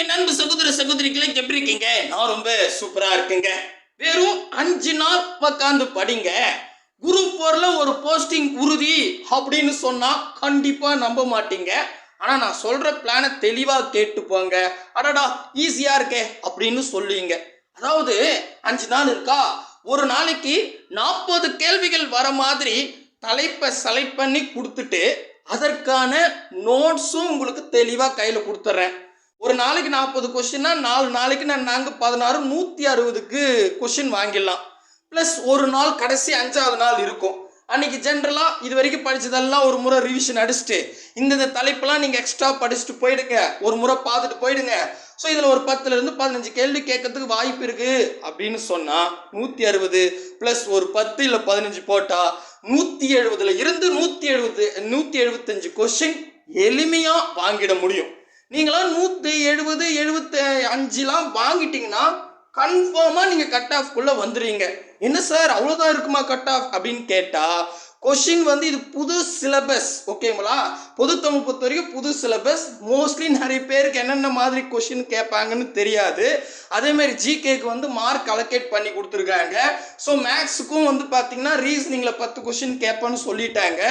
என் அன்பு சகோதர சகோதரிகளை எப்படி இருக்கீங்க? நான் ரொம்ப சூப்பரா இருக்குங்க. வெறும் அஞ்சு நாள் உட்காந்து படிங்க. குரூப் ஃபோர்ல ஒரு போஸ்டிங் உறுதி அப்படின்னு சொன்னா கண்டிப்பா நம்ப மாட்டீங்க. ஆனா நான் சொல்ற பிளானை தெளிவா கேட்டு போங்க அடடா ஈஸியா இருக்கே அப்படின்னு சொல்லுவீங்க. அதாவது அஞ்சு நாள் இருக்கா? ஒரு நாளைக்கு நாற்பது கேள்விகள் வர மாதிரி தலைப்பை செலக்ட் பண்ணி கொடுத்துட்டு அதற்கான நோட்ஸும் உங்களுக்கு தெளிவாக கையில் கொடுத்துட்றேன் ஒரு நாளைக்கு நாற்பது கொஷின்னா நாலு நாளைக்கு நான் நாங்கள் பதினாறு நூற்றி அறுபதுக்கு கொஷின் வாங்கிடலாம். ப்ளஸ் ஒரு நாள் கடைசி அஞ்சாவது நாள் இருக்கும். அன்றைக்கி ஜென்ரலாக இது வரைக்கும் படித்ததெல்லாம் ஒரு முறை ரிவிஷன் அடிச்சுட்டு இந்தந்த தலைப்பெல்லாம் நீங்கள் எக்ஸ்ட்ரா படிச்சுட்டு போயிடுங்க. ஒரு முறை பார்த்துட்டு போயிடுங்க. ஸோ இதில் ஒரு பத்துலேருந்து பதினஞ்சு கேள்வி கேட்கறதுக்கு வாய்ப்பு இருக்குது அப்படின்னு சொன்னால் நூற்றி அறுபது ப்ளஸ் ஒரு பத்து இல்லை பதினஞ்சு போட்டால் நூற்றி எழுபதுல இருந்து நூற்றி எழுபது நூற்றி எழுபத்தஞ்சு கொஷின் எளிமையாக வாங்கிட முடியும். நீங்களாம் நூற்றி எழுபது எழுபத்தி அஞ்சுலாம் வாங்கிட்டீங்கன்னா கன்ஃபார்மாக நீங்கள் கட் ஆஃப்குள்ளே வந்துடுவீங்க என்ன சார் அவ்வளோதான் இருக்குமா கட் ஆஃப் அப்படின்னு கேட்டால் கொஷின் வந்து இது புது சிலபஸ் ஓகேங்களா பொது தமிழ் பொறுத்த வரைக்கும் புது சிலபஸ் மோஸ்ட்லி நிறைய பேருக்கு என்னென்ன மாதிரி கொஷின் கேட்பாங்கன்னு தெரியாது. அதேமாரி ஜிகேக்கு வந்து மார்க் அலோகேட் பண்ணி கொடுத்துருக்காங்க. ஸோ மேக்ஸுக்கும் வந்து பார்த்தீங்கன்னா ரீசனிங்கில் பத்து கொஷின் கேட்பேன்னு சொல்லிட்டாங்க.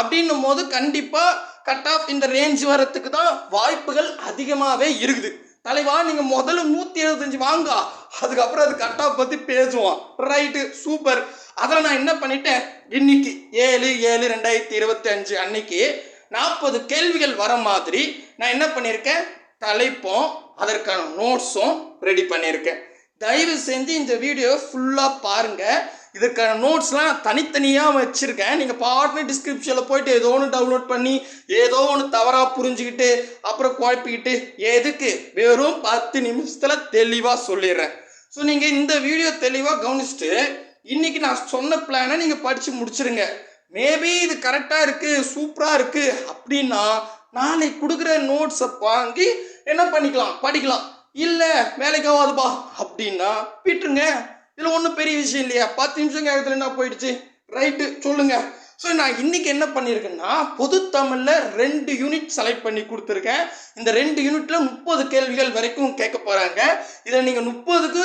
அப்படின்னும் போது கண்டிப்பாக கட் ஆஃப் இந்த ரேஞ்ச் வரத்துக்கு தான் வாய்ப்புகள் அதிகமாகவே இருக்குது. தலைவா நீங்கள் முதல்ல நூற்றி எழுபத்தஞ்சு வாங்க அதுக்கப்புறம் அது கட் ஆஃப் பற்றி பேசுவோம். ரைட்டு சூப்பர் அதில் நான் என்ன பண்ணிட்டேன்? இன்னைக்கு ஏழு ஏழு ரெண்டாயிரத்தி இருபத்தி அஞ்சு அன்னைக்கு நாற்பது கேள்விகள் வர மாதிரி நான் என்ன பண்ணியிருக்கேன் தலைப்பும் அதற்கான நோட்ஸும் ரெடி பண்ணியிருக்கேன் தயவு செஞ்சு இந்த வீடியோ ஃபுல்லாக பாருங்கள் இதற்கான நோட்ஸ்லாம் தனித்தனியாக வச்சுருக்கேன். நீங்கள் பாட்னு டிஸ்கிரிப்ஷனில் போயிட்டு ஏதோ ஒன்று டவுன்லோட் பண்ணி ஏதோ ஒன்று தவறாக புரிஞ்சுக்கிட்டு அப்புறம் குழப்பிக்கிட்டு எதுக்கு? வெறும் பத்து நிமிஷத்தில் தெளிவாக சொல்லிடுறேன். ஸோ நீங்கள் இந்த வீடியோ தெளிவாக கவனிச்சுட்டு இன்றைக்கி நான் சொன்ன பிளானை நீங்கள் படித்து முடிச்சிருங்க. மேபி இது கரெக்டாக இருக்குது சூப்பராக இருக்குது அப்படின்னா நாளைக்கு கொடுக்குற நோட்ஸை வாங்கி என்ன பண்ணிக்கலாம்? படிக்கலாம். இல்லை வேலைக்கு ஆகாதுப்பா அப்படின்னா விட்டுருங்க. இதில் ஒன்றும் பெரிய விஷயம் இல்லையா? பத்து நிமிஷம் கேட்கறதுல என்ன போயிடுச்சு? ரைட்டு சொல்லுங்க. ஸோ நான் இன்னைக்கு என்ன பண்ணியிருக்கேன்னா பொது தமிழில் ரெண்டு யூனிட் செலக்ட் பண்ணி கொடுத்துருக்கேன். இந்த ரெண்டு யூனிட்ல முப்பது கேள்விகள் வரைக்கும் கேட்க போகிறாங்க இதில் நீங்கள் முப்பதுக்கு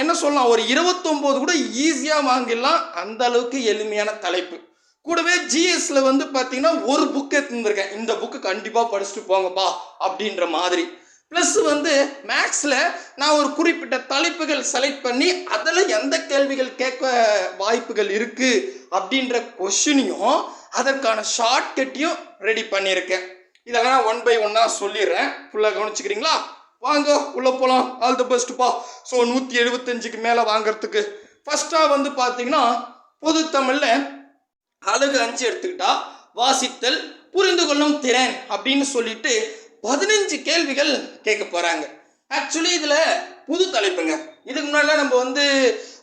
என்ன சொல்லலாம்? ஒரு இருபத்தொம்போது கூட ஈஸியாக வாங்கிடலாம். அந்த அளவுக்கு எளிமையான தலைப்பு. கூடவே ஜிஎஸ்ல வந்து பார்த்தீங்கன்னா ஒரு புக்கை தந்திருக்கேன் இந்த புக்கு கண்டிப்பாக படிச்சுட்டு போங்கப்பா அப்படின்ற மாதிரி. ப்ளஸ் வந்து மேக்ஸில் நான் ஒரு குறிப்பிட்ட தலைப்புகள் செலக்ட் பண்ணி அதில் எந்த கேள்விகள் கேட்க வாய்ப்புகள் இருக்குது அப்படின்ற கொஷினையும் அதற்கான ஷார்ட்கட்டையும் ரெடி பண்ணியிருக்கேன். இதெல்லாம் ஒன் பை ஒன்னாக சொல்லிடுறேன். ஃபுல்லாக கவனிச்சுக்கிறீங்களா? வாங்க உள்ளே போகலாம் ஆல் த பெஸ்ட்டுப்பா ஸோ நூற்றி எழுபத்தஞ்சுக்கு மேலே வாங்கிறதுக்கு. ஃபஸ்ட்டாக வந்து பார்த்தீங்கன்னா பொது தமிழில் அழகு அஞ்சு எடுத்துக்கிட்டா வாசித்தல் புரிந்து கொள்ளும் திறன் அப்படின்னு சொல்லிட்டு பதினஞ்சு கேள்விகள் கேட்க போறாங்க. ஆக்சுவலி இதுல புது தலைப்புங்க. இதுக்கு முன்னாடிலாம் நம்ம வந்து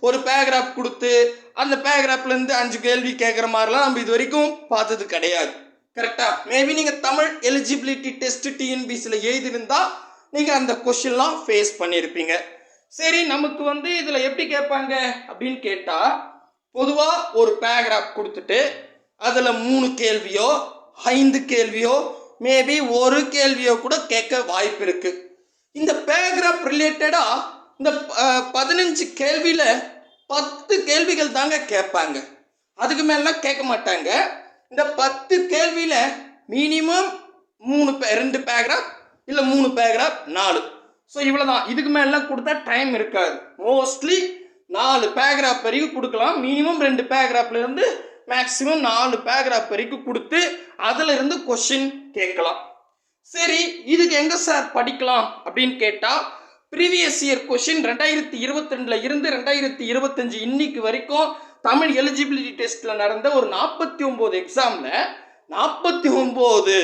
ஒரு பேராகிராஃப் கொடுத்து அந்த பேராகிராஃப்ல இருந்து அஞ்சு கேள்வி கேட்குற மாதிரிலாம் நம்ம இது வரைக்கும் பார்த்தது கிடையாது. கரெக்டா மேபி நீங்க தமிழ் எலிஜிபிலிட்டி டெஸ்ட் டிஎன்பிசியில் எழுதியிருந்தா நீங்க அந்த கொஷின்லாம் ஃபேஸ் பண்ணியிருப்பீங்க. சரி நமக்கு வந்து இதில் எப்படி கேட்பாங்க அப்படின்னு கேட்டால் பொதுவாக ஒரு பேராகிராஃப் கொடுத்துட்டு அதில் மூணு கேள்வியோ ஐந்து கேள்வியோ மேபி ஒரு கேள்வியோ கூட கேட்க வாய்ப்பு இருக்கு இந்த பேராகிராஃப் ரிலேட்டடாக இந்த பதினஞ்சு கேள்வியில் பத்து கேள்விகள் தாங்க கேட்பாங்க. அதுக்கு மேலாம் கேட்க மாட்டாங்க. இந்த பத்து கேள்வியில் மினிமம் மூணு பே ரெண்டு பேராகிராஃப் இல்லை மூணு பேராகிராஃப் நாலு. ஸோ இவ்வளோதான் இதுக்கு மேலாம் கொடுத்தா டைம் இருக்காது. மோஸ்ட்லி நாலு பேராகிராஃப் வரைக்கும் கொடுக்கலாம். மினிமம் ரெண்டு பேராகிராஃப்ல மேக்சிமம் மேக்ஸிமம் நாலு பேராகிராஃப் வரைக்கும் கொடுத்து அதில் இருந்து கொஷின் கேட்கலாம். சரி இதுக்கு எங்கே சார் படிக்கலாம் அப்படின்னு கேட்டால் ப்ரீவியஸ் இயர் கொஷின் ரெண்டாயிரத்தி இருபத்தி இருந்து ரெண்டாயிரத்தி இருபத்தஞ்சு இன்னைக்கு வரைக்கும் தமிழ் எலிஜிபிலிட்டி டெஸ்ட்டில் நடந்த ஒரு நாற்பத்தி ஒம்பது எக்ஸாமில் நாற்பத்தி ஒம்பது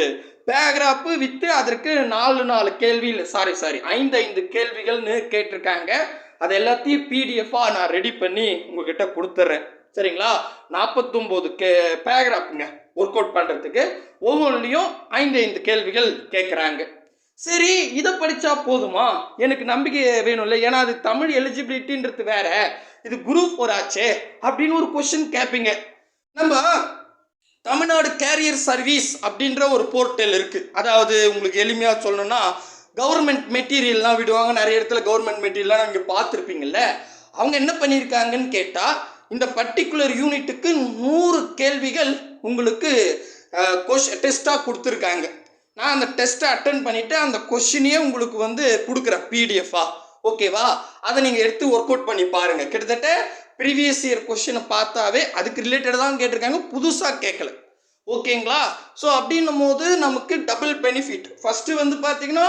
பேராகிராஃபு வித்து அதற்கு நாலு நாலு கேள்வி சாரி சாரி ஐந்து ஐந்து கேள்விகள்னு கேட்டிருக்காங்க. அது எல்லாத்தையும் பிடிஎஃபாக நான் ரெடி பண்ணி உங்ககிட்ட கொடுத்துட்றேன் சரிங்களா? நாற்பத்தொம்போது கே பேராகிராஃப்ங்க ஒர்க் அவுட் பண்ணுறதுக்கு ஒவ்வொன்றிலையும் ஐந்து ஐந்து கேள்விகள் கேட்குறாங்க சரி இதை படித்தா போதுமா? எனக்கு நம்பிக்கை வேணும்ல. ஏன்னா அது தமிழ் எலிஜிபிலிட்டின்றது வேற. இது குரூப் ஒரு ஆச்சே அப்படின்னு ஒரு கொஷின் கேட்பீங்க நம்ம தமிழ்நாடு கேரியர் சர்வீஸ் அப்படின்ற ஒரு போர்ட்டல் இருக்குது அதாவது உங்களுக்கு எளிமையாக சொல்லணும்னா கவர்மெண்ட் மெட்டீரியல்லாம் விடுவாங்க. நிறைய இடத்துல கவர்மெண்ட் மெட்டீரியல்லாம் நீங்கள் பார்த்துருப்பீங்கல்ல. அவங்க என்ன பண்ணியிருக்காங்கன்னு கேட்டால் இந்த பர்டிகுலர் யூனிட்டுக்கு நூறு கேள்விகள் உங்களுக்கு கொஷ் டெஸ்ட்டாக கொடுத்துருக்காங்க. நான் அந்த டெஸ்ட்டை அட்டன் பண்ணிவிட்டு அந்த கொஷினையே உங்களுக்கு வந்து கொடுக்குறேன் பிடிஎஃபாக ஓகேவா அதை நீங்கள் எடுத்து ஒர்க் அவுட் பண்ணி பாருங்கள் கிட்டத்தட்ட ப்ரீவியஸ் இயர் கொஷினை பார்த்தாவே அதுக்கு ரிலேட்டடாக தான் கேட்டிருக்காங்க புதுசாக கேட்கல. ஓகேங்களா ஸோ அப்படின்னும் போது நமக்கு டபுள் பெனிஃபிட் ஃபஸ்ட்டு வந்து பார்த்தீங்கன்னா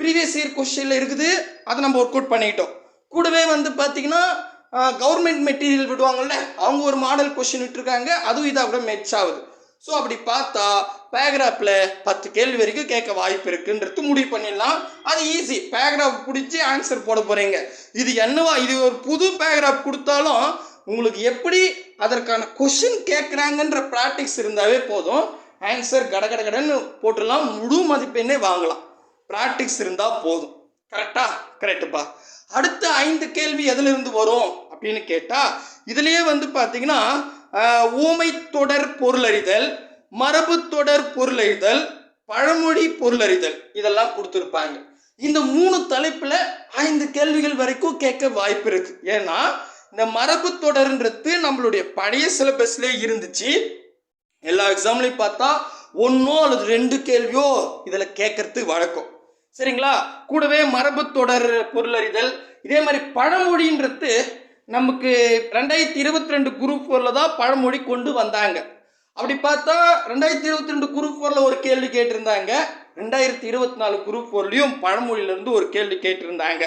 ப்ரீவியஸ் இயர் கொஷினில் இருக்குது அதை நம்ம ஒர்க் அவுட் பண்ணிக்கிட்டோம் கூடவே வந்து பார்த்திங்கன்னா கவர்மெண்ட் மெட்டீரியல் விடுவாங்கள்ல அவங்க ஒரு மாடல் கொஷின் விட்டுருக்காங்க அதுவும் இதாக கூட மேட்ச் ஆகுது. ஸோ அப்படி பார்த்தா பேராகிராஃபில் பத்து கேள்வி வரைக்கும் கேட்க வாய்ப்பு இருக்குன்றது முடிவு பண்ணிடலாம். அது ஈஸி பேராகிராஃப் பிடிச்சி ஆன்சர் போட போகிறீங்க இது என்னவா? இது ஒரு புது பேராகிராஃப் கொடுத்தாலும் உங்களுக்கு எப்படி அதற்கான கொஷின் கேட்குறாங்கன்ற ப்ராக்டிஸ் இருந்தாவே போதும். ஆன்சர் கட கட கடன்னு போட்டுடலாம். முழு மதிப்பெண்ணே வாங்கலாம். ப்ராக்டிக்ஸ் இருந்தால் போதும். கரெக்டாக கரெக்டுப்பா அடுத்த ஐந்து கேள்வி எதிலிருந்து வரும் அப்படின்னு கேட்டால் இதுலேயே வந்து பார்த்தீங்கன்னா ஊமை தொடர் பொருளறிதல் மரபு தொடர் பொருளறிதல் பழமொழி பொருளறிதல் இதெல்லாம் கொடுத்துருப்பாங்க. இந்த மூணு தலைப்பில் ஐந்து கேள்விகள் வரைக்கும் கேட்க வாய்ப்பு இருக்கு. ஏன்னா இந்த மரபு தொடர்ன்றது நம்மளுடைய பழைய சிலபஸ்லேயே இருந்துச்சு. எல்லா எக்ஸாம்லையும் பார்த்தா ஒன்றோ அல்லது ரெண்டு கேள்வியோ இதில் கேட்கறது வழக்கம். சரிங்களா? கூடவே மரபு தொடர் பொருளறிதல். இதே மாதிரி பழமொழின்றது நமக்கு ரெண்டாயிரத்தி இருபத்தி ரெண்டு குரூப் ஃபோரில் தான் பழமொழி கொண்டு வந்தாங்க. அப்படி பார்த்தா ரெண்டாயிரத்தி இருபத்தி ரெண்டு குரூப் ஃபோரில் ஒரு கேள்வி கேட்டிருந்தாங்க. ரெண்டாயிரத்தி இருபத்தி நாலு குரூப் ஃபோர்லேயும் பழமொழியிலேருந்து ஒரு கேள்வி கேட்டிருந்தாங்க.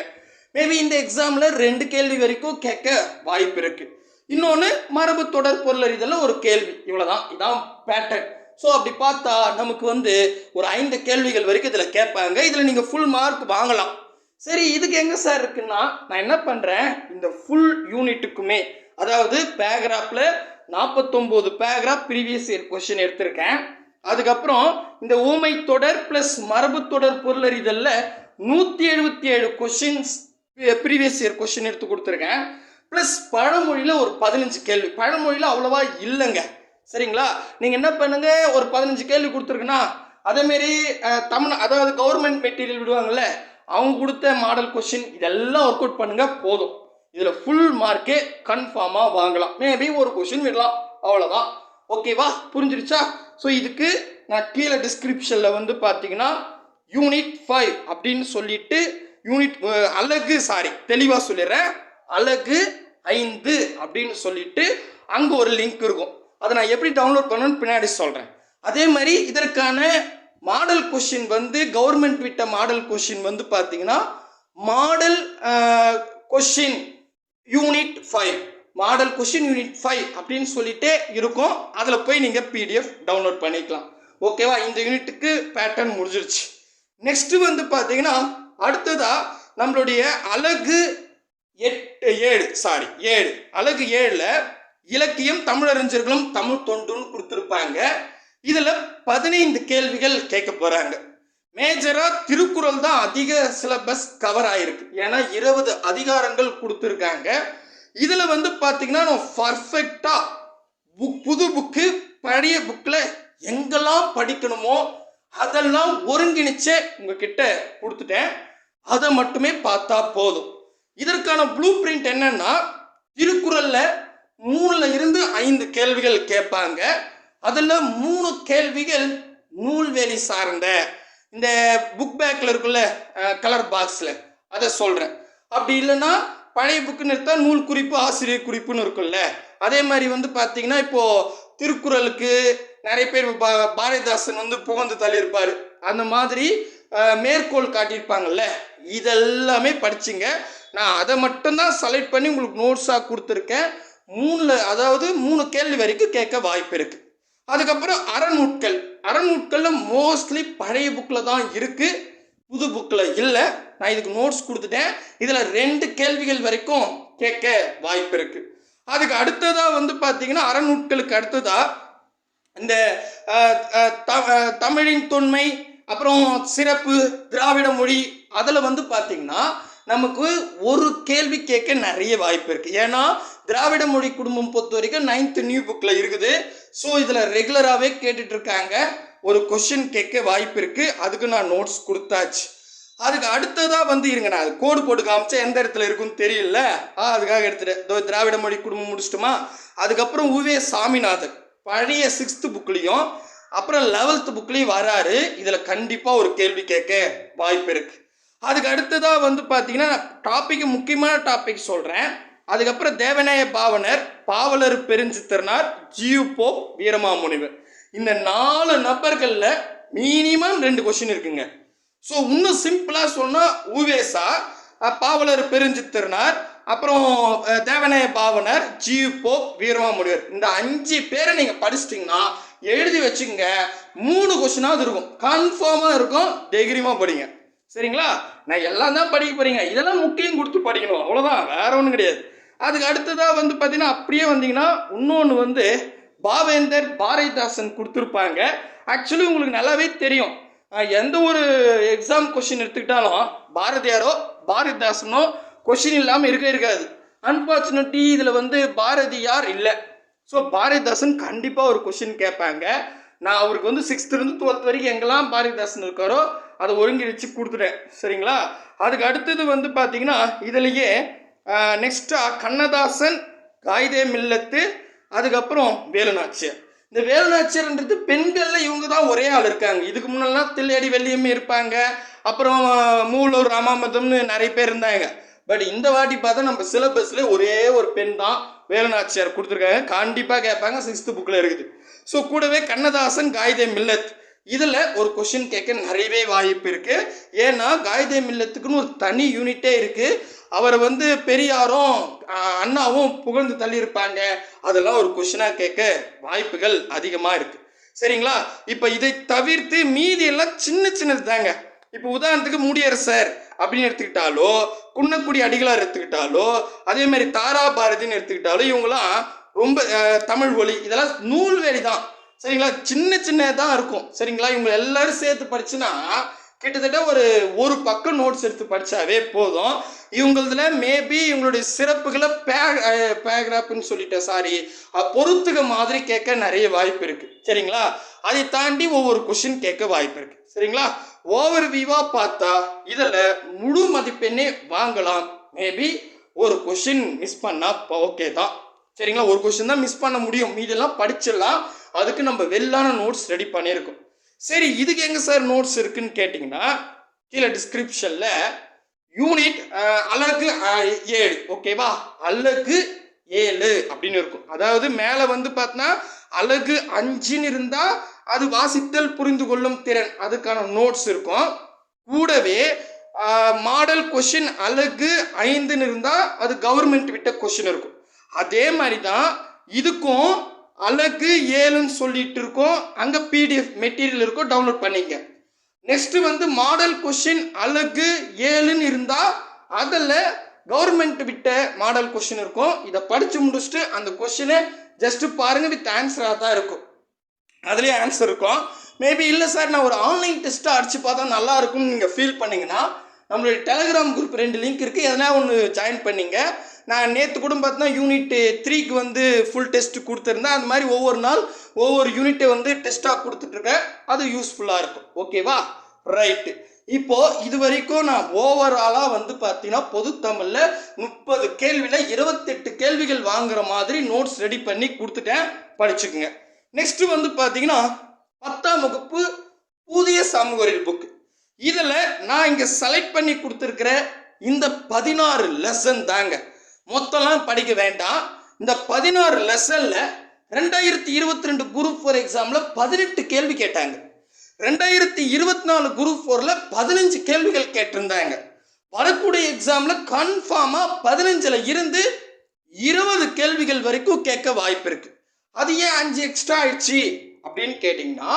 மேபி இந்த எக்ஸாமில் ரெண்டு கேள்வி வரைக்கும் கேட்க வாய்ப்பு இருக்குது இன்னொன்று மரபு தொடர் பொருளறிதலில் ஒரு கேள்வி. இவ்வளோதான் இதான் பேட்டர்ன் ஸோ அப்படி பார்த்தா நமக்கு வந்து ஒரு ஐந்து கேள்விகள் வரைக்கும் இதில் கேட்பாங்க. இதில் நீங்கள் ஃபுல் மார்க் வாங்கலாம். சரி இதுக்கு எங்கே சார் இருக்குன்னா நான் என்ன பண்ணுறேன் இந்த ஃபுல் யூனிட்டுக்குமே அதாவது பேராகிராஃபில் நாற்பத்தொம்போது பேராகிராஃப் ப்ரீவியஸ் இயர் கொஷின் எடுத்திருக்கேன். அதுக்கப்புறம் இந்த ஊமை தொடர் ப்ளஸ் மரபு தொடர் பொருளறிதலில் நூற்றி எழுபத்தி ஏழு கொஷின்ஸ் ப்ரீவியஸ் இயர் கொஷின் எடுத்து கொடுத்துருக்கேன். ப்ளஸ் பழமொழியில் ஒரு பதினஞ்சு கேள்வி. பழமொழியில் அவ்வளோவா இல்லைங்க. சரிங்களா? நீங்கள் என்ன பண்ணுங்க ஒரு பதினஞ்சு கேள்வி கொடுத்துருக்குன்னா அதேமாரி தமிழ் அதாவது கவர்மெண்ட் மெட்டீரியல் விடுவாங்கல்ல அவங்க கொடுத்த மாடல் கொஷின் இதெல்லாம் ஒர்க் அவுட் பண்ணுங்க போதும். இதில் ஃபுல் மார்க்கே கன்ஃபார்மாக வாங்கலாம். மேபி ஒரு கொஷின் விடலாம். அவ்வளோதான் ஓகேவா புரிஞ்சிருச்சா? ஸோ இதுக்கு நான் கீழே டிஸ்கிரிப்ஷனில் வந்து பார்த்தீங்கன்னா யூனிட் ஃபைவ் அப்படின்னு சொல்லிட்டு யூனிட் அழகு சாரி தெளிவாக சொல்லிடுறேன். அழகு ஐந்து அப்படின்னு சொல்லிட்டு அங்கே ஒரு லிங்க் இருக்கும். அதை நான் எப்படி டவுன்லோட் பண்ணணும்னு பின்னாடி சொல்கிறேன் அதே மாதிரி இதற்கான மாடல் கொஷின் வந்து கவர்மெண்ட் விட்ட மாடல் கொஷின் வந்து பார்த்தீங்கன்னா model question unit five model question unit five அப்படின்னு சொல்லிட்டே இருக்கும். அதில் போய் நீங்கள் பிடிஎஃப் டவுன்லோட் பண்ணிக்கலாம். ஓகேவா இந்த யூனிட்டுக்கு பேட்டர்ன் முடிஞ்சிருச்சு. நெக்ஸ்ட்டு வந்து பார்த்தீங்கன்னா அடுத்ததாக நம்மளுடைய அழகு எட்டு ஏழு சாரி ஏழு. அழகு ஏழில் இலக்கியம் தமிழறிஞர்களும் தமிழ் தொண்டுன்னு கொடுத்துருப்பாங்க. இதில் பதினைந்து கேள்விகள் கேட்க போகிறாங்க மேஜராக திருக்குறள் தான் அதிக சிலபஸ் கவர் ஆகிருக்கு ஏன்னா இருபது அதிகாரங்கள் கொடுத்துருக்காங்க. இதில் வந்து பார்த்தீங்கன்னா நான் பர்ஃபெக்டாக புக் புது புக்கு பழைய புக்கில் எங்கெல்லாம் படிக்கணுமோ அதெல்லாம் ஒருங்கிணைச்சே உங்ககிட்ட கொடுத்துட்டேன். அதை மட்டுமே பார்த்தா போதும். இதற்கான ப்ளூ பிரிண்ட் என்னன்னா திருக்குறளில் மூணுல இருந்து ஐந்து கேள்விகள் கேட்பாங்க. அதில் மூணு கேள்விகள் நூல்வேலி சார்ந்த. இந்த புக் பேக்கில் இருக்குல்ல கலர் பாக்ஸில் அதை சொல்கிறேன் அப்படி இல்லைன்னா பழைய புக்குன்னு எடுத்தால் நூல் குறிப்பு ஆசிரியர் குறிப்புன்னு இருக்குல்ல. அதே மாதிரி வந்து பார்த்தீங்கன்னா இப்போது திருக்குறளுக்கு நிறைய பேர் பா- பாரதிதாசன் வந்து புகழ்ந்து தள்ளியிருப்பார். அந்த மாதிரி மேற்கோள் காட்டியிருப்பாங்கல்ல. இதெல்லாமே படிச்சுங்க. நான் அதை மட்டும்தான் செலக்ட் பண்ணி உங்களுக்கு நோட்ஸாக கொடுத்துருக்கேன். மூணில் அதாவது மூணு கேள்வி வரைக்கும் கேட்க வாய்ப்பு இருக்குது அதுக்கப்புறம் அறநூட்கள் அறநூட்களில் மோஸ்ட்லி பழைய புக்கில் தான் இருக்குது புது புக்கில் இல்லை. நான் இதுக்கு நோட்ஸ் கொடுத்துட்டேன். இதில் ரெண்டு கேள்விகள் வரைக்கும் கேட்க வாய்ப்பு இருக்குது அதுக்கு அடுத்ததாக வந்து பார்த்தீங்கன்னா அறநூட்களுக்கு அடுத்ததாக இந்த த- தமிழின் தொன்மை அப்புறம் சிறப்பு திராவிட மொழி அதில் வந்து பார்த்திங்கன்னா நமக்கு ஒரு கேள்வி கேட்க நிறைய வாய்ப்பு இருக்குது ஏன்னா திராவிட மொழி குடும்பம் பொறுத்த வரைக்கும் நைன்த்து நியூ புக்கில் இருக்குது. ஸோ இதில் ரெகுலராகவே கேட்டுட்டு இருக்காங்க ஒரு கொஷின் கேட்க வாய்ப்பு இருக்குது அதுக்கு நான் நோட்ஸ் கொடுத்தாச்சு. அதுக்கு அடுத்ததாக வந்து இருங்க நான் அது கோடு போட்டு காமிச்சா எந்த இடத்துல இருக்குன்னு தெரியல. ஆ அதுக்காக எடுத்துட்டேன். திராவிட மொழி குடும்பம் முடிச்சிட்டுமா? அதுக்கப்புறம் உவே சாமிநாதன். பழைய சிக்ஸ்த்து புக்லேயும் அப்புறம் லெவல்த்து புக்லேயும் வராரு. இதில் கண்டிப்பாக ஒரு கேள்வி கேட்க வாய்ப்பு இருக்கு. அதுக்கு அடுத்ததாக வந்து பார்த்தீங்கன்னா டாபிக் முக்கியமான டாபிக் சொல்கிறேன் அதுக்கப்புறம் தேவநாய பாவனர் பாவலர் பெருஞ்சித்திரனார் ஜியு போப் வீரமாமுனிவர் இந்த நாலு நபர்களில் மினிமம் ரெண்டு கொஷின் இருக்குங்க. ஸோ இன்னும் சிம்பிளாக சொன்னால் ஊவேசா பாவலர் பெருஞ்சித்திரனார் அப்புறம் Devaneya Pavanar G U Pope Veeramamunivar. இந்த அஞ்சு பேரை நீங்கள் படிச்சிட்டிங்கன்னா எழுதி வச்சுங்க மூணு கொஷினாவது இருக்கும். கன்ஃபார்மாக இருக்கும் தைரியமாக படிங்க. சரிங்களா? நான் எல்லாம் தான் படிக்க போறீங்க. இதெல்லாம் முக்கியம் கொடுத்து படிக்கணும். அவ்வளோதான் வேற ஒன்றும் கிடையாது. அதுக்கு அடுத்ததாக வந்து பார்த்தீங்கன்னா அப்படியே வந்தீங்கன்னா இன்னொன்று வந்து பாவேந்தர் பாரதிதாசன் கொடுத்துருப்பாங்க. ஆக்சுவலி உங்களுக்கு நல்லாவே தெரியும். எந்த ஒரு எக்ஸாம் கொஷின் எடுத்துக்கிட்டாலும் பாரதியாரோ பாரதிதாசனோ கொஷின் இல்லாமல் இருக்க இருக்காது. அன்ஃபார்ச்சுனேட்லி இதில் வந்து பாரதியார் இல்லை. ஸோ பாரதிதாசன் கண்டிப்பாக ஒரு கொஷின் கேட்பாங்க. நான் அவருக்கு வந்து சிக்ஸ்த்துலேருந்து டுவெல்த் வரைக்கும் எங்கெல்லாம் பாரதிதாசன் இருக்காரோ அதை ஒருங்கிணைச்சு கொடுத்துட்டேன். சரிங்களா? அதுக்கு அடுத்தது வந்து பார்த்தீங்கன்னா இதுலேயே நெக்ஸ்ட்டாக கண்ணதாசன் காயிதே மில்லத்து அதுக்கப்புறம் வேலுநாச்சியார். இந்த வேலுநாச்சியர்ன்றது பெண்களில் இவங்க தான் ஒரே ஆள் இருக்காங்க. இதுக்கு முன்னெல்லாம் தில்லையடி வெள்ளியம்மை இருப்பாங்க. அப்புறம் மூலூர் ராமாமதம்னு நிறைய பேர் இருந்தாங்க. பட் இந்த வாட்டி பார்த்தா நம்ம சிலபஸில் ஒரே ஒரு பெண் தான் வேலுநாச்சியார் கொடுத்துருக்காங்க. கண்டிப்பாக கேட்பாங்க சிக்ஸ்த்து புக்கில் இருக்குது. ஸோ கூடவே கண்ணதாசன் காயிதே மில்லத் இதில் ஒரு கொஷின் கேட்க நிறையவே வாய்ப்பு இருக்குது ஏன்னா காயதே மில்லத்துக்குன்னு ஒரு தனி யூனிட்டே இருக்குது அவரை வந்து பெரியாரும் அண்ணாவும் புகழ்ந்து தள்ளியிருப்பாங்க. அதெல்லாம் ஒரு கொஷினாக கேட்க வாய்ப்புகள் அதிகமாக இருக்குது சரிங்களா? இப்போ இதை தவிர்த்து மீதி எல்லாம் சின்ன சின்னது தாங்க. இப்போ உதாரணத்துக்கு முடியரசர் அப்படின்னு எடுத்துக்கிட்டாலோ குன்னக்குடி அடிகளார் எடுத்துக்கிட்டாலோ அதே மாதிரி தாரா பாரதின்னு எடுத்துக்கிட்டாலோ இவங்களாம் ரொம்ப தமிழ் ஒலி. இதெல்லாம் நூல்வெளி தான். சரிங்களா? சின்ன சின்னதாக இருக்கும். சரிங்களா? இவங்க எல்லாரும் சேர்த்து படிச்சுன்னா கிட்டத்தட்ட ஒரு ஒரு பக்கம் நோட்ஸ் எடுத்து படித்தாவே போதும். இவங்களதுல மேபி இவங்களுடைய சிறப்புகளை பே பேராகிராஃப்னு சொல்லிட்டேன் சாரி பொறுத்துக்க மாதிரி கேட்க நிறைய வாய்ப்பு இருக்குது சரிங்களா? அதை தாண்டி ஒவ்வொரு கொஷின் கேட்க வாய்ப்பு இருக்குது சரிங்களா? ஓவர் வியூவாக பார்த்தா இதில் முழு மதிப்பெண்ணே வாங்கலாம். மேபி ஒரு கொஷின் மிஸ் பண்ணால் ஓகே தான். சரிங்களா? ஒரு கொஷின் தான் மிஸ் பண்ண முடியும். மீதெல்லாம் படிச்சிடலாம். அதுக்கு நம்ம வெள்ளான நோட்ஸ் ரெடி பண்ணியிருக்கோம் சரி இதுக்கு எங்கே சார் நோட்ஸ் இருக்குன்னு கேட்டிங்கன்னா கீழே டிஸ்கிரிப்ஷனில் யூனிட் அலகு ஏழு ஓகேவா அலகு ஏழு அப்படின்னு இருக்கும். அதாவது மேலே வந்து பார்த்தோன்னா அலகு அஞ்சுன்னு இருந்தால் அது வாசித்தல் புரிந்து கொள்ளும் திறன். அதுக்கான நோட்ஸ் இருக்கும். கூடவே மாடல் கொஷின் அலகு ஐந்துன்னு இருந்தால் அது கவர்மெண்ட் விட்ட கொஷின் இருக்கும். அதே மாதிரி தான் இதுக்கும் அழகு ஏழுன்னு சொல்லிட்டு இருக்கோம். அங்கே பிடிஎஃப் மெட்டீரியல் இருக்கும் டவுன்லோட் பண்ணிங்க. நெக்ஸ்ட் வந்து மாடல் கொஷின் அழகு ஏழுன்னு இருந்தால் அதில் கவர்மெண்ட் விட்ட மாடல் கொஷின் இருக்கும். இதை படித்து முடிச்சுட்டு அந்த கொஷினை ஜஸ்ட் பாருங்க வித் ஆன்சராக தான் இருக்கும். அதுலேயே ஆன்சர் இருக்கும். மேபி இல்லை சார் நான் ஒரு ஆன்லைன் டெஸ்ட்டாக அடிச்சு பார்த்தா நல்லா இருக்கும்னு நீங்கள் ஃபீல் பண்ணீங்கன்னா நம்மளுடைய டெலகிராம் குரூப் ரெண்டு லிங்க் இருக்குது எதனா ஒன்று ஜாயின் பண்ணிங்க. நான் நேற்று கூட பார்த்தீங்கன்னா யூனிட் த்ரீக்கு வந்து ஃபுல் டெஸ்ட் கொடுத்துருந்தேன். அந்த மாதிரி ஒவ்வொரு நாள் ஒவ்வொரு யூனிட்டை வந்து டெஸ்ட்டாக கொடுத்துட்ருக்கேன் அது யூஸ்ஃபுல்லாக இருக்கும். ஓகேவா ரைட்டு இப்போ இது வரைக்கும் நான் ஓவராலாக வந்து பார்த்தீங்கன்னா பொது தமிழில் முப்பது கேள்வியில் இருபத்தெட்டு கேள்விகள் வாங்குற மாதிரி நோட்ஸ் ரெடி பண்ணி கொடுத்துட்டேன். படிச்சுக்குங்க. நெக்ஸ்ட்டு வந்து பார்த்தீங்கன்னா பத்தாம் வகுப்பு புதிய சமூக புக்கு இதில் நான் இங்கே செலக்ட் பண்ணி கொடுத்துருக்கிற இந்த பதினாறு லெசன் தாங்க. மொத்தம்லாம் படிக்க வேண்டாம். இந்த பதினாறு லெசனில் ரெண்டாயிரத்தி இருபத்தி ரெண்டு குரூப் ஃபோர் எக்ஸாமில் பதினெட்டு கேள்வி கேட்டாங்க. ரெண்டாயிரத்தி இருபத்தி நாலு குரூப் ஃபோரில் பதினஞ்சு கேள்விகள் கேட்டிருந்தாங்க. வரக்கூடிய எக்ஸாமில் கன்ஃபார்மாக பதினஞ்சில் இருந்து இருபது கேள்விகள் வரைக்கும் கேட்க வாய்ப்பு இருக்கு. அது ஏன் அஞ்சு எக்ஸ்ட்ரா ஆயிடுச்சு அப்படின்னு கேட்டிங்கன்னா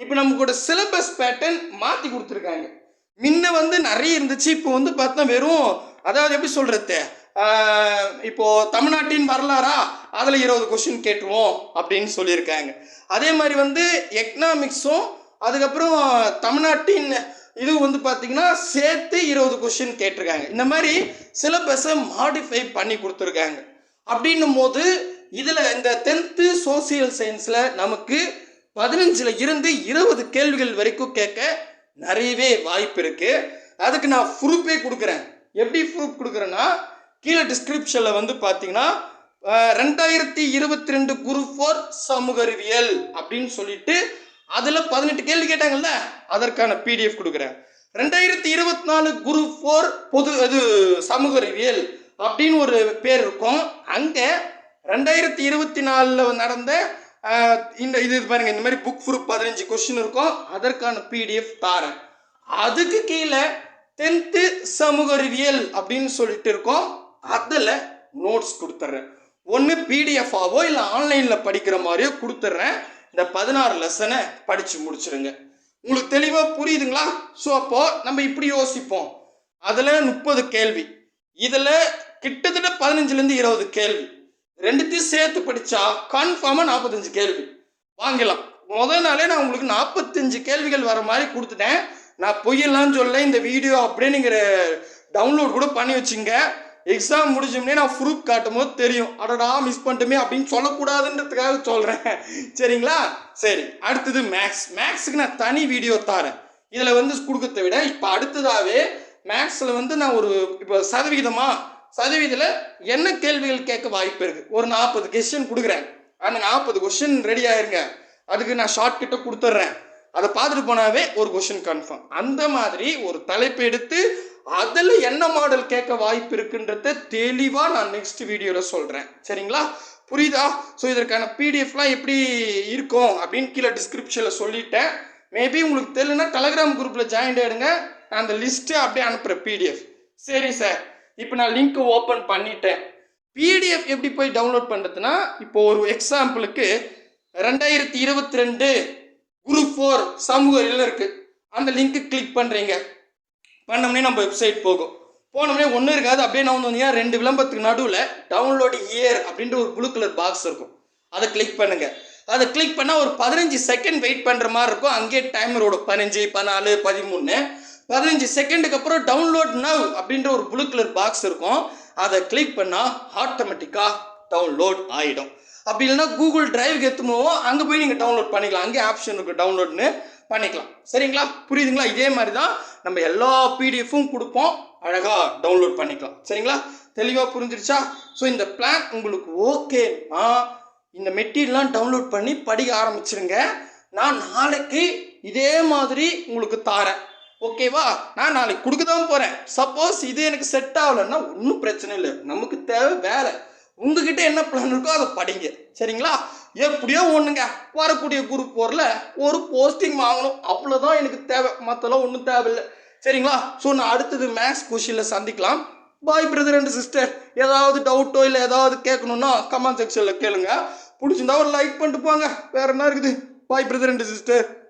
இப்போ நமக்கோட சிலபஸ் பேட்டர்ன் மாற்றி கொடுத்துருக்காங்க. முன்ன வந்து நிறைய இருந்துச்சு இப்போ வந்து பார்த்தா வெறும் அதாவது எப்படி சொல்கிறது இப்போது தமிழ்நாட்டின் வரலாறா? அதில் இருபது கொஷின் கேட்டுருவோம் அப்படின்னு சொல்லியிருக்காங்க. அதே மாதிரி வந்து எக்கனாமிக்ஸும் அதுக்கப்புறம் தமிழ்நாட்டின் இது வந்து பார்த்தீங்கன்னா சேர்த்து இருபது கொஷின் கேட்டிருக்காங்க. இந்த மாதிரி சிலபஸை மாடிஃபை பண்ணி கொடுத்துருக்காங்க. அப்படின்னும் போது இதில் இந்த டென்த்து சோசியல் சயின்ஸில் நமக்கு பதினஞ்சில் இருந்து இருபது கேள்விகள் வரைக்கும் கேட்க நிறையவே வாய்ப்பு இருக்குது அதுக்கு நான் ப்ரூஃபே கொடுக்குறேன். எப்படி ப்ரூஃப் கொடுக்குறேன்னா கீழே டிஸ்கிரிப்ஷனில் வந்து பார்த்தீங்கன்னா ரெண்டாயிரத்தி இருபத்தி ரெண்டு குரூப் ஃபோர் சமூக அறிவியல் அப்படின்னு சொல்லிட்டு அதில் பதினெட்டு கேள்வி கேட்டாங்கல்ல அதற்கான பிடிஎஃப் கொடுக்குறேன். ரெண்டாயிரத்தி இருபத்தி நாலு குரூப் ஃபோர் பொது இது சமூக அறிவியல் அப்படின்னு ஒரு பேர் இருக்கும். அங்கே ரெண்டாயிரத்தி இருபத்தி நாலில் நடந்த இந்த இது பாருங்க இந்த மாதிரி புக் ப்ரூஃப் பதினஞ்சு கொஸ்டின் இருக்கும். அதற்கான பிடிஎஃப் தாரேன். அதுக்கு கீழே டென்த்து சமூக அறிவியல் அப்படின்னு சொல்லிட்டு இருக்கோம். அதில் நோட்ஸ் கொடுத்துட்றேன் ஒன்று பிடிஎஃபாவோ இல்லை ஆன்லைனில் படிக்கிற மாதிரியோ கொடுத்துட்றேன் இந்த பதினாறு லெசனை படித்து முடிச்சிருங்க. உங்களுக்கு தெளிவாக புரியுதுங்களா? ஸோ அப்போது நம்ம இப்படி யோசிப்போம். அதில் முப்பது கேள்வி. இதில் கிட்டத்தட்ட பதினஞ்சுலேருந்து இருபது கேள்வி. ரெண்டுத்தையும் சேர்த்து படித்தா கன்ஃபார்மாக நாற்பத்தஞ்சு கேள்வி. வாங்கலாம் முதல் நாளே நான் உங்களுக்கு நாற்பத்தஞ்சு கேள்விகள் வர மாதிரி கொடுத்துட்டேன். நான் பொய்யெல்லாம் சொல்ல இந்த வீடியோ அப்படியே நீங்கள் டவுன்லோட் கூட பண்ணி வச்சுங்க. எக்ஸாம் முடிஞ்சோம்னே நான் ப்ரூஃப் காட்டும் போது தெரியும். அடடா மிஸ் பண்ணிட்டுமே அப்படின்னு சொல்லக்கூடாதுன்றதுக்காக சொல்கிறேன் சரிங்களா? சரி அடுத்தது மேக்ஸ் மேக்ஸுக்கு நான் தனி வீடியோ தரேன். இதில் வந்து கொடுக்கறத விட இப்போ அடுத்ததாகவே மேக்ஸில் வந்து நான் ஒரு இப்போ சதவிகிதமா சதவீதத்தில் என்ன கேள்விகள் கேட்க வாய்ப்பு இருக்குது ஒரு நாற்பது கொஸ்டின் கொடுக்குறேன். அந்த நாற்பது கொஸ்டின் ரெடி ஆயிருங்க. அதுக்கு நான் ஷார்ட் கிட்ட கொடுத்துட்றேன். அதை பார்த்துட்டு போனாவே ஒரு கொஷின் கன்ஃபார்ம் அந்த மாதிரி ஒரு தலைப்பு எடுத்து அதில் என்ன மாடல் கேட்க வாய்ப்பு இருக்குன்றத தெளிவாக நான் நெக்ஸ்ட் வீடியோவில் சொல்கிறேன் சரிங்களா? புரியுதா? ஸோ இதற்கான பிடிஎஃப்லாம் எப்படி இருக்கும் அப்படின்னு கீழே டிஸ்கிரிப்ஷனில் சொல்லிட்டேன். மேபி உங்களுக்கு தெரியலனா டெலகிராம் குரூப்பில் ஜாயின் ஆகிடுங்க நான் அந்த லிஸ்ட்டை அப்படியே அனுப்புகிறேன் பிடிஎஃப் சரி சார் இப்போ நான் லிங்க் ஓப்பன் பண்ணிட்டேன். பிடிஎஃப் எப்படி போய் டவுன்லோட் பண்ணுறதுன்னா இப்போ ஒரு எக்ஸாம்பிளுக்கு ரெண்டாயிரத்தி இருபத்தி ரெண்டு குரூப் ஃபோர் சமூக இருக்குது அந்த லிங்க்கு கிளிக் பண்ணுறீங்க பண்ணோம்னே நம்ம வெப்சைட் போகும். போனோம்னே ஒன்றும் இருக்காது. அப்படியே நான் வந்து ரெண்டு விளம்பரத்துக்கு நடுவில் டவுன்லோடு இயர் அப்படின்ற ஒரு ப்ளூ கலர் பாக்ஸ் இருக்கும். அதை கிளிக் பண்ணுங்கள் அதை கிளிக் பண்ணால் ஒரு பதினஞ்சு செகண்ட் வெயிட் பண்ணுற மாதிரி இருக்கும். அங்கேயே டைமர் ஓடும். பதினஞ்சு பதினாலு பதிமூணு. பதினஞ்சு செகண்டுக்கு அப்புறம் டவுன்லோட் நவ் அப்படின்ற ஒரு ப்ளூ கலர் பாக்ஸ் இருக்கும். அதை கிளிக் பண்ணால் ஆட்டோமேட்டிக்காக டவுன்லோட் ஆகிடும் அப்படி இல்லைன்னா கூகுள் டிரைவுக்கு எத்துமோவோ அங்கே போய் நீங்கள் டவுன்லோட் பண்ணிக்கலாம். அங்கே ஆப்ஷன் இருக்குது டவுன்லோட்னு பண்ணிக்கலாம். சரிங்களா? புரியுதுங்களா? இதே மாதிரி தான் நம்ம எல்லா பிடிஎஃப்பும் கொடுப்போம். அழகாக டவுன்லோட் பண்ணிக்கலாம். சரிங்களா? தெளிவாக புரிஞ்சிருச்சா? ஸோ இந்த பிளான் உங்களுக்கு ஓகேனா இந்த மெட்டீரியல்லாம் டவுன்லோட் பண்ணி படிக்க ஆரம்பிச்சிருங்க. நான் நாளைக்கு இதே மாதிரி உங்களுக்கு தாரேன். ஓகேவா நான் நாளைக்கு கொடுக்க தான் போகிறேன் சப்போஸ் இது எனக்கு செட் ஆகலைன்னா ஒன்றும் பிரச்சனை இல்லை. நமக்கு தேவை வேலை. உங்ககிட்ட என்ன பிளான் இருக்கோ அதை படிங்க. சரிங்களா? எப்படியோ ஒன்றுங்க வரக்கூடிய குரூப் போரில் ஒரு போஸ்டிங் வாங்கணும். அவ்வளோதான் எனக்கு தேவை. மற்றெல்லாம் ஒன்றும் தேவையில்லை. சரிங்களா? ஸோ நான் அடுத்தது மேக்ஸ் கொஷினில் சந்திக்கலாம். பாய் பிரதர் அண்ட் சிஸ்டர் ஏதாவது டவுட்டோ இல்லை ஏதாவது கேட்கணுன்னா கமெண்ட் செக்ஷனில் கேளுங்க. பிடிச்சிருந்தா ஒரு லைக் பண்ணிட்டு போங்க. வேற என்ன இருக்குது? பாய் பிரதர் அண்ட் சிஸ்டர்